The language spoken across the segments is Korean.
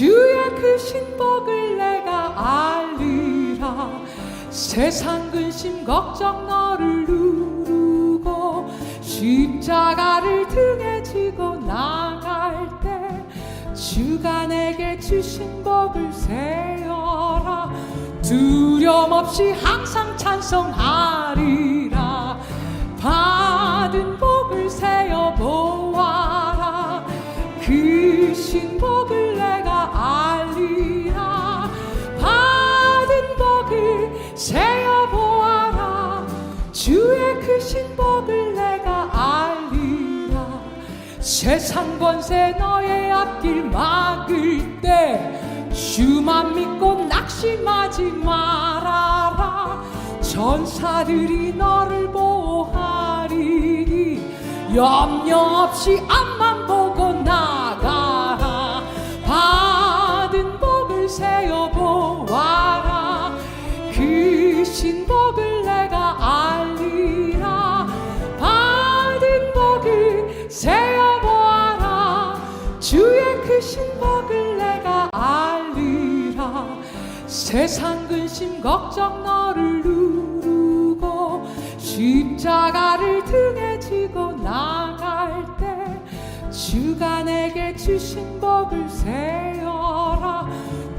주의 크신 복을 내가 알리라. 세상 근심 걱정 너를 누르고 십자가를 등에 지고 나갈 때 주가 내게 주신 복을 세어라. 두려움 없이 항상 찬송하리라. 받은 복을 세어 보아라. 크신 복을 내가 알리라. 받은 복을 세어 보아라. 주의 크신 복을 내가 알리라. 세상 권세 너의 앞길 막을 때 주만 믿고 낙심하지 말아라. 전사들이 너를 보호하리니 염려 없이 앞만 크신 복을 내가 알리라. 받은 복을 세어 보아라. 주의 크신 복을 내가 알리라. 세상 근심 걱정 너를 누르고 십자가를 등에 지고 나갈 때 주가 내게 주신 복을 세어라.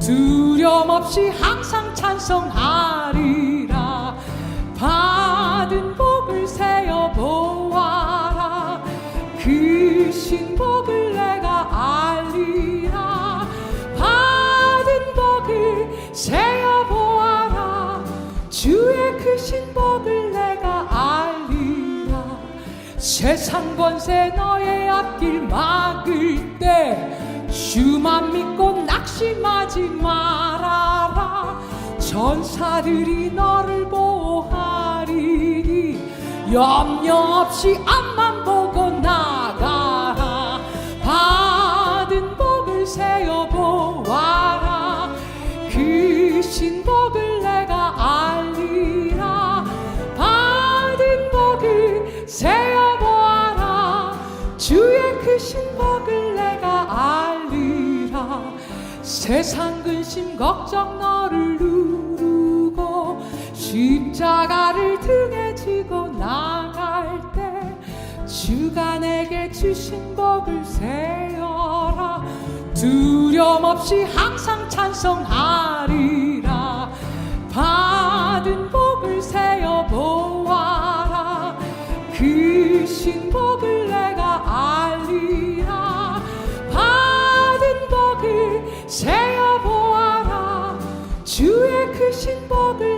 두려움 없이 항상 찬송하리라 받은 복을 세어 보아라. 크신 복을 내가 알리라. 받은 복을 세어 보아라. 주의 크신 복을 내가 알리라. 세상 권세 너의 앞길 막을 때 주만 믿고 낙심하지 말아라. 전사들이 너를 보호하리니 염려 없이 앞만 보고 나가라 받은 복을 세어 보아라. 크신 복을 내가 알리라. 받은 복을 세어 보아라. 주의 크신 복을 내가 알리라. 세상 근심 걱정 너를 누르고 지고 나갈 때 주가 내게 주신 법을 세어라. 두려움 없이 항상 찬송하리라. 받은 복을 세어 보아라. 그신 복을 내가 알리라. 받은 복을 세어 보아라. 주의 그신 복을